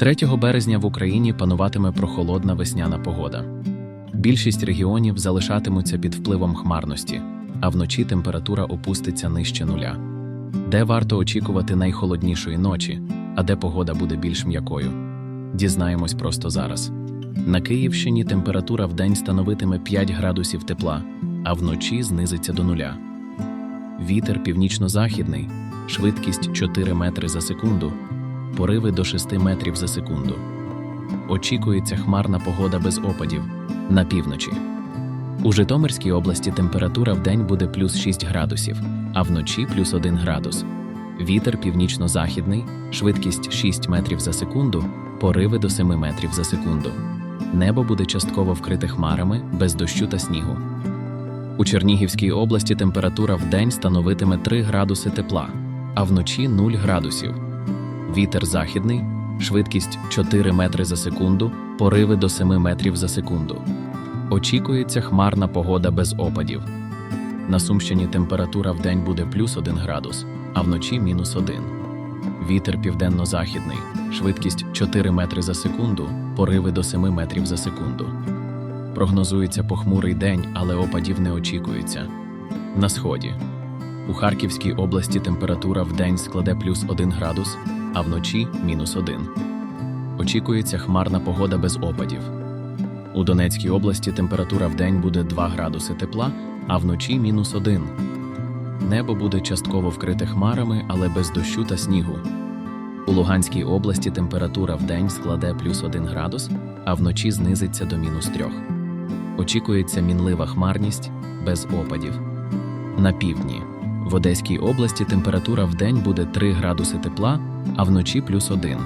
3 березня в Україні пануватиме прохолодна весняна погода. Більшість регіонів залишатимуться під впливом хмарності, а вночі температура опуститься нижче нуля. Де варто очікувати найхолоднішої ночі, а де погода буде більш м'якою? Дізнаємось просто зараз. На Київщині температура вдень становитиме 5 градусів тепла, а вночі знизиться до нуля. Вітер північно-західний, швидкість 4 метри за секунду, пориви до 6 метрів за секунду. Очікується хмарна погода без опадів на півночі. У Житомирській області температура вдень буде плюс 6 градусів, а вночі плюс 1 градус. Вітер північно-західний, швидкість 6 метрів за секунду, пориви до 7 метрів за секунду. Небо буде частково вкрите хмарами без дощу та снігу. У Чернігівській області температура вдень становитиме 3 градуси тепла, а вночі 0 градусів. Вітер західний, швидкість 4 метри за секунду, пориви до 7 метрів за секунду. Очікується хмарна погода без опадів. На Сумщині температура вдень буде плюс 1 градус, а вночі мінус 1. Вітер південно-західний, швидкість 4 метри за секунду, пориви до 7 метрів за секунду. Прогнозується похмурий день, але опадів не очікується. На сході. У Харківській області температура вдень складе плюс 1 градус, а вночі мінус 1. Очікується хмарна погода без опадів. У Донецькій області температура вдень буде 2 градуси тепла, а вночі мінус 1. Небо буде частково вкрите хмарами, але без дощу та снігу. У Луганській області температура вдень складе плюс 1 градус, а вночі знизиться до мінус 3. Очікується мінлива хмарність без опадів. На півдні. В Одеській області температура вдень буде 3 градуси тепла, а вночі плюс 1.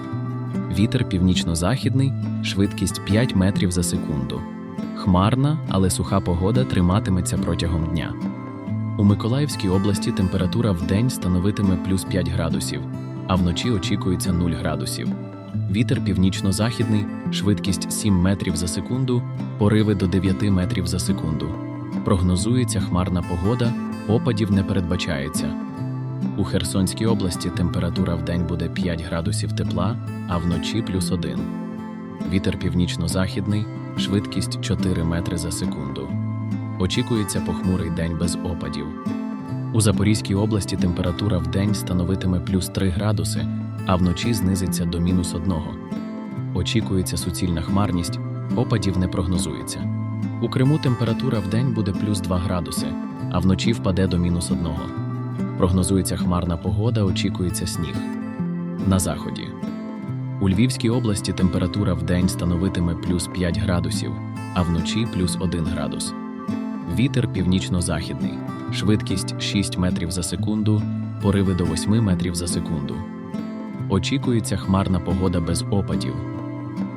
Вітер північно-західний, швидкість 5 метрів за секунду. Хмарна, але суха погода триматиметься протягом дня. У Миколаївській області температура вдень становитиме плюс 5 градусів, а вночі очікується 0 градусів. Вітер північно-західний, швидкість 7 метрів за секунду, пориви до 9 метрів за секунду. Прогнозується хмарна погода, опадів не передбачається. У Херсонській області температура вдень буде 5 градусів тепла, а вночі плюс 1. Вітер північно-західний, швидкість 4 метри за секунду. Очікується похмурий день без опадів. У Запорізькій області температура вдень становитиме плюс 3 градуси, а вночі знизиться до мінус 1. Очікується суцільна хмарність, опадів не прогнозується. У Криму температура вдень буде плюс 2 градуси, а вночі впаде до мінус 1. Прогнозується хмарна погода, очікується сніг. На заході. У Львівській області температура вдень становитиме плюс 5 градусів, а вночі плюс 1 градус. Вітер північно-західний, швидкість 6 метрів за секунду, пориви до 8 метрів за секунду. Очікується хмарна погода без опадів.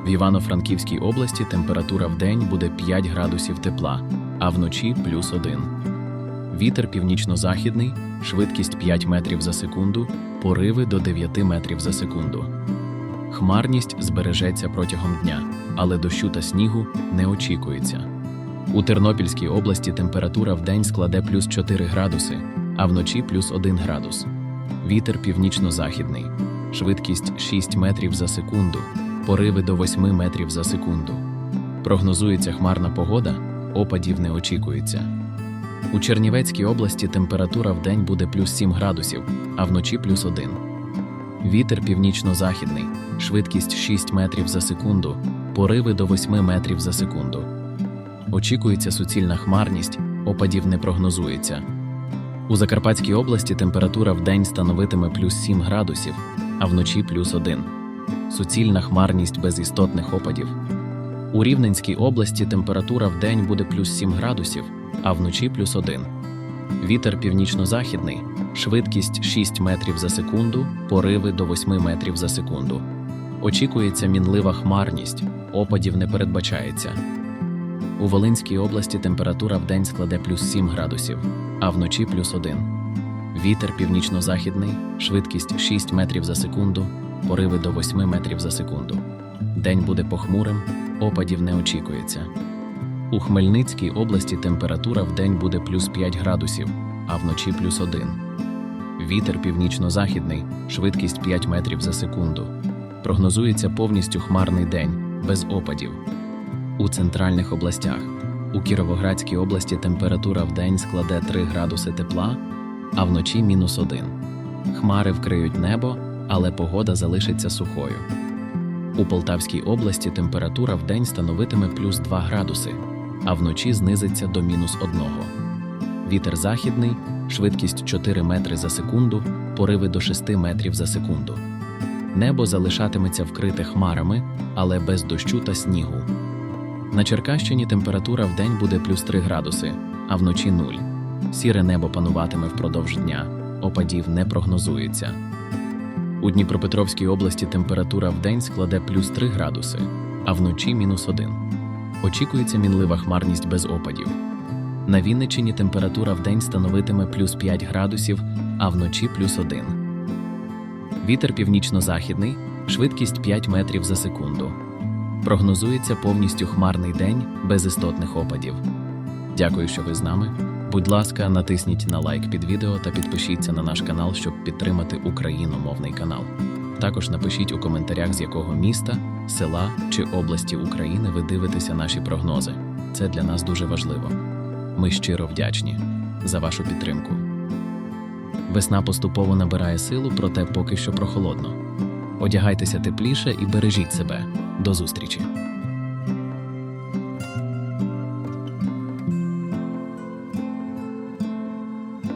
В Івано-Франківській області температура вдень буде 5 градусів тепла, а вночі плюс 1. Вітер північно-західний, швидкість 5 метрів за секунду, пориви до 9 метрів за секунду. Хмарність збережеться протягом дня, але дощу та снігу не очікується. У Тернопільській області температура вдень складе плюс 4 градуси, а вночі плюс 1 градус. Вітер північно-західний, швидкість 6 метрів за секунду, пориви до 8 метрів за секунду. Прогнозується хмарна погода, опадів не очікується. У Чернівецькій області температура вдень буде плюс 7 градусів, а вночі плюс 1. Вітер північно-західний, швидкість 6 метрів за секунду, пориви до 8 метрів за секунду. Очікується суцільна хмарність, опадів не прогнозується. У Закарпатській області температура вдень становитиме плюс 7 градусів, а вночі плюс 1. Суцільна хмарність без істотних опадів. У Рівненській області температура вдень буде плюс 7 градусів, а вночі плюс 1. Вітер північно-західний, швидкість 6 метрів за секунду, пориви до 8 метрів за секунду. Очікується мінлива хмарність, опадів не передбачається. У Волинській області температура вдень складе плюс 7 градусів, а вночі плюс 1. Вітер північно-західний, швидкість 6 метрів за секунду, пориви до 8 метрів за секунду. День буде похмурим, опадів не очікується. У Хмельницькій області температура вдень буде плюс 5 градусів, а вночі плюс 1. Вітер північно-західний, швидкість 5 метрів за секунду. Прогнозується повністю хмарний день без опадів. У центральних областях у Кіровоградській області температура в день складе 3 градуси тепла, а вночі мінус 1. Хмари вкриють небо, але погода залишиться сухою. У Полтавській області температура в день становитиме плюс 2 градуси, а вночі знизиться до мінус 1. Вітер західний, швидкість 4 метри за секунду, пориви до 6 метрів за секунду. Небо залишатиметься вкрите хмарами, але без дощу та снігу. На Черкащині температура в день буде плюс 3 градуси, а вночі 0. Сіре небо пануватиме впродовж дня, опадів не прогнозується. У Дніпропетровській області температура в день складе плюс 3 градуси, а вночі мінус 1. Очікується мінлива хмарність без опадів. На Вінниччині температура в день становитиме плюс 5 градусів, а вночі плюс 1. Вітер північно-західний, швидкість 5 метрів за секунду. Прогнозується повністю хмарний день без істотних опадів. Дякую, що ви з нами. Будь ласка, натисніть на лайк під відео та підпишіться на наш канал, щоб підтримати україномовний канал. Також напишіть у коментарях, з якого міста, села чи області України ви дивитеся наші прогнози. Це для нас дуже важливо. Ми щиро вдячні за вашу підтримку. Весна поступово набирає силу, проте поки що прохолодно. Одягайтеся тепліше і бережіть себе. До зустрічі!